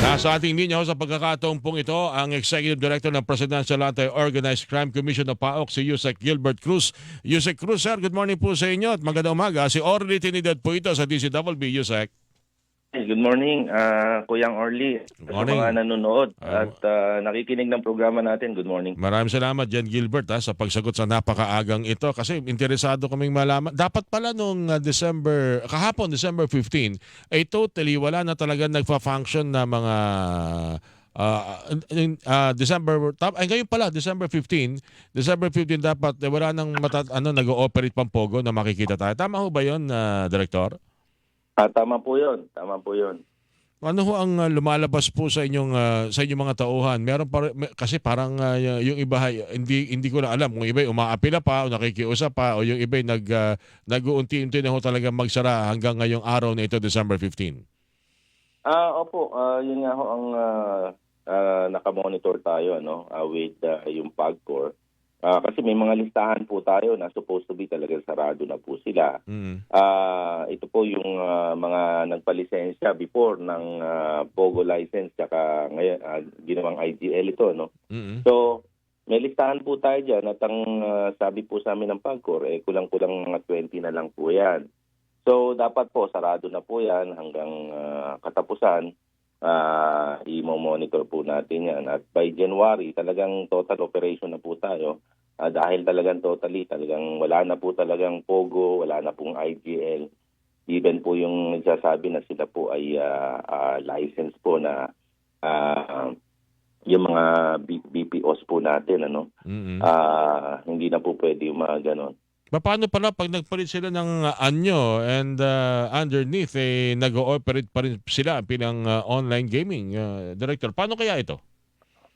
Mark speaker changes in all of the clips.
Speaker 1: Nasa ating linya sa pagkakataong pong ito ang Executive Director ng Presidential Anti-Organized Crime Commission of PAOK, si Yusek Gilbert Cruz. Yusek Cruz, sir, good morning po sa inyo at magandang umaga. Si Orly Trinidad po ito sa DCWB, Yusek.
Speaker 2: Hey, Good morning, ah Kuyang Orly. Sa
Speaker 1: Morning.
Speaker 2: mga nanonood at ah, nakikinig ng programa natin. Good morning.
Speaker 1: Maraming salamat, Jen Gilbert, ha, sa pagsagot sa napakaagang ito kasi interesado kaming malaman. Dapat pala nung uh, December, kahapon, December 15, ay totally wala na talaga nagfa-function na mga ah, in- ah, December, tap, ay ngayon pala, December 15, December 15 dapat eh, wala nang mata, ano, nag-ooperate pang Pogo na makikita tayo. Tama ho ba yun, ah, Director?
Speaker 2: Ah, tama po yun. Tama po yun.
Speaker 1: Ano ho ang uh, lumalabas po sa inyong uh, sa inyong mga tauhan? Meron pa rin- may- kasi parang uh, yung iba ay- hindi hindi ko na alam kung iba ay umaapila pa o nakikiusap pa o yung iba ay nag uh, nag-uunti-unti na ho talaga magsara hanggang ngayong araw na ito December 15.
Speaker 2: Ah, opo, ah, yun nga ho ang ah, ah, nakamonitor tayo ano ah, with ah, yung PAGCOR. Ah, kasi may mga listahan po tayo na supposed to be talaga sarado na po sila.
Speaker 1: Mm.
Speaker 2: Ah, ito po yung ah, mga nagpalisensya before ng ah, Pogo license tsaka ngayon ah, ginawang IGL ito no.
Speaker 1: Mm.
Speaker 2: So, may listahan po tayo dyan at ang ah, sabi po sa amin ng PAGCOR, eh, kulang-kulang mga 20 na lang po yan. So, dapat po, sarado na po yan hanggang ah, katapusan. Ah, i-monitor po natin yan. At by January, talagang total operation na po tayo. Ah, dahil talagang totally, talagang wala na po talagang POGO, wala na pong IGL. Even po yung nagsasabi na sila po ay ah, ah, license po na ah, yung mga B- BPOs po natin ano
Speaker 1: Mm.
Speaker 2: ah hindi na po pwede yung mga ganon
Speaker 1: Paano pala pag nagpalit sila ng uh, anyo and uh, underneath eh nag-ooperate pa rin sila bilang uh, online gaming uh, director? Paano kaya ito?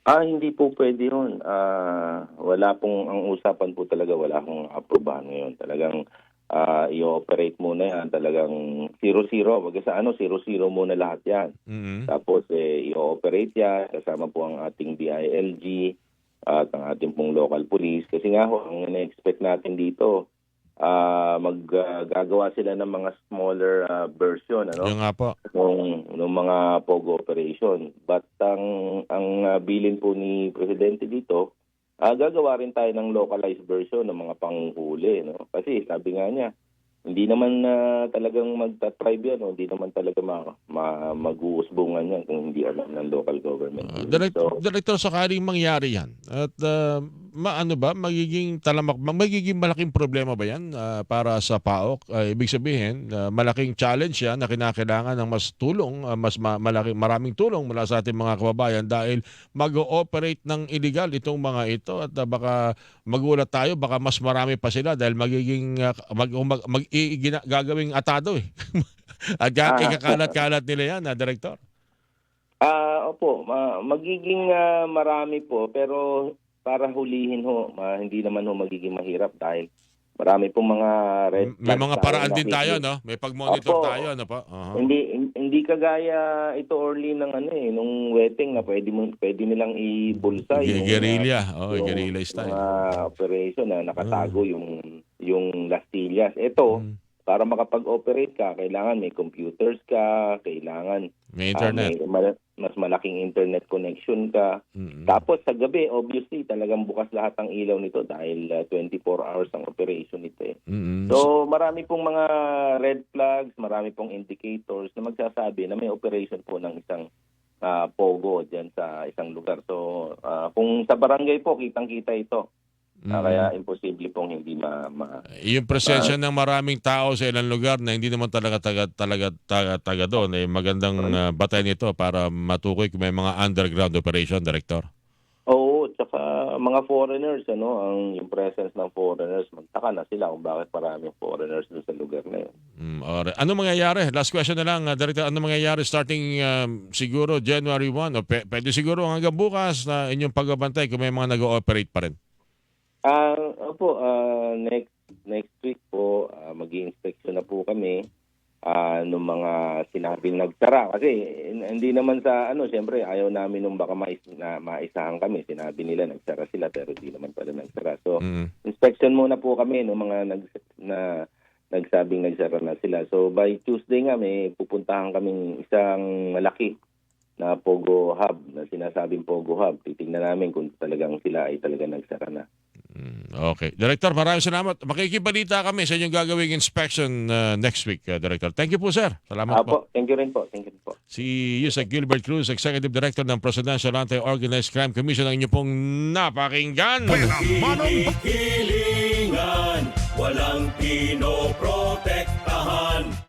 Speaker 2: ah hindi po pwede yun. Ah wala pong ang usapan po talaga wala akong aprobahan ngayon. Talagang ah i-operate muna yan. Talagang zero-zero. Wag sa ano zero-zero muna lahat yan.
Speaker 1: Mm.
Speaker 2: Tapos eh, i-operate yan, kasama po ang ating DILG at ang ating pong local police. Kasi nga ho, ang na-expect natin dito, ah maggagawa sila ng mga smaller ah, version ano
Speaker 1: Yung nga po.
Speaker 2: ng, ng mga POGO operation. But ang ang ah, bilin po ni presidente dito, ah gagawa rin tayo ng localized version ng mga panghuli no. Kasi sabi nga niya, hindi naman na talagang magta-tribe yan, no? hindi naman talaga ma, ma, mag-uusbungan yan kung hindi alam ng local government.
Speaker 1: Uh,
Speaker 2: unit.
Speaker 1: direct,
Speaker 2: so,
Speaker 1: director, sakaling mangyari yan. At uh, maano ba, magiging talamak, magiging malaking problema ba yan uh, para sa PAOK? Uh, ibig sabihin, uh, malaking challenge yan na kinakailangan ng mas tulong, uh, mas ma- malaking, maraming tulong mula sa ating mga kababayan dahil mag-ooperate ng illegal itong mga ito at uh, baka magulat tayo, baka mas marami pa sila dahil magiging, uh, mag, mag, mag, gagawing atado eh. At
Speaker 2: Ah.
Speaker 1: ikakalat-kalat nila yan, uh, director.
Speaker 2: ah opo, ma- magiging ah, marami po, pero para hulihin ho, ma- hindi naman ho magiging mahirap dahil marami pong mga red
Speaker 1: May
Speaker 2: flags
Speaker 1: mga
Speaker 2: tayo
Speaker 1: paraan din tayo, no? May pag-monitor
Speaker 2: Opo.
Speaker 1: tayo, ano pa? Aha.
Speaker 2: Hindi hindi kagaya ito early ng ano eh nung wedding na pwede mo pwede nilang ibulsa yung
Speaker 1: Guerrilla.
Speaker 2: uh,
Speaker 1: Oh,
Speaker 2: yung
Speaker 1: guerrilla style.
Speaker 2: mga operation na nakatago yung yung Lastillas. Ito
Speaker 1: Mm.
Speaker 2: para makapag-operate ka, kailangan may computers ka, kailangan
Speaker 1: May
Speaker 2: ah,
Speaker 1: internet.
Speaker 2: may ma- mas malaking internet connection ka.
Speaker 1: Mm-mm.
Speaker 2: Tapos sa gabi, obviously, talagang bukas lahat ng ilaw nito dahil ah, 24 hours ang operation nito eh.
Speaker 1: Mm-mm.
Speaker 2: So marami pong mga red flags, marami pong indicators na magsasabi na may operation po ng isang ah, pogo diyan sa isang lugar. So ah, kung sa barangay po kitang-kita ito. Ah,
Speaker 1: Mm-mm.
Speaker 2: kaya imposible pong hindi ma, ma
Speaker 1: yung presensya ng maraming tao sa ilang lugar na hindi naman talaga taga talaga taga, taga doon eh magandang uh, batay nito para matukoy kung may mga underground operation director.
Speaker 2: Oo, tsaka mga foreigners ano, ang yung presence ng foreigners, magtaka na sila kung bakit maraming foreigners doon sa lugar na yun.
Speaker 1: Mm, alright. ano mangyayari? Last question na lang, uh, director. Ano mangyayari starting um, siguro January 1 o pe- pwede siguro hanggang bukas na inyong pagbabantay kung may mga nag-ooperate pa rin?
Speaker 2: Ah, opo, ah, next next week po uh, magi-inspection na po kami ah nung mga sinabing nagsara kasi hin- hindi naman sa ano siyempre ayaw namin nung baka mais, na maisahan kami sinabi nila nagsara sila pero hindi naman pala nagsara so
Speaker 1: Mm.
Speaker 2: inspection muna po kami nung mga nag na nagsabing nagsara na sila so by Tuesday nga may pupuntahan kaming isang malaki na Pogo Hub, na sinasabing Pogo Hub. Titingnan namin kung talagang sila ay talaga nagsara na.
Speaker 1: Mm, Okay. Director, maraming salamat. Makikibalita kami sa inyong gagawing inspection uh, next week, uh, Director. Thank you po, sir. Salamat po.
Speaker 2: Apo, thank you rin po. Thank you rin po.
Speaker 1: Si Yusek Gilbert Cruz, Executive Director ng Presidential Anti-Organized Crime Commission ang inyo pong napakinggan.
Speaker 3: Hilingan, walang pinoprotektahan.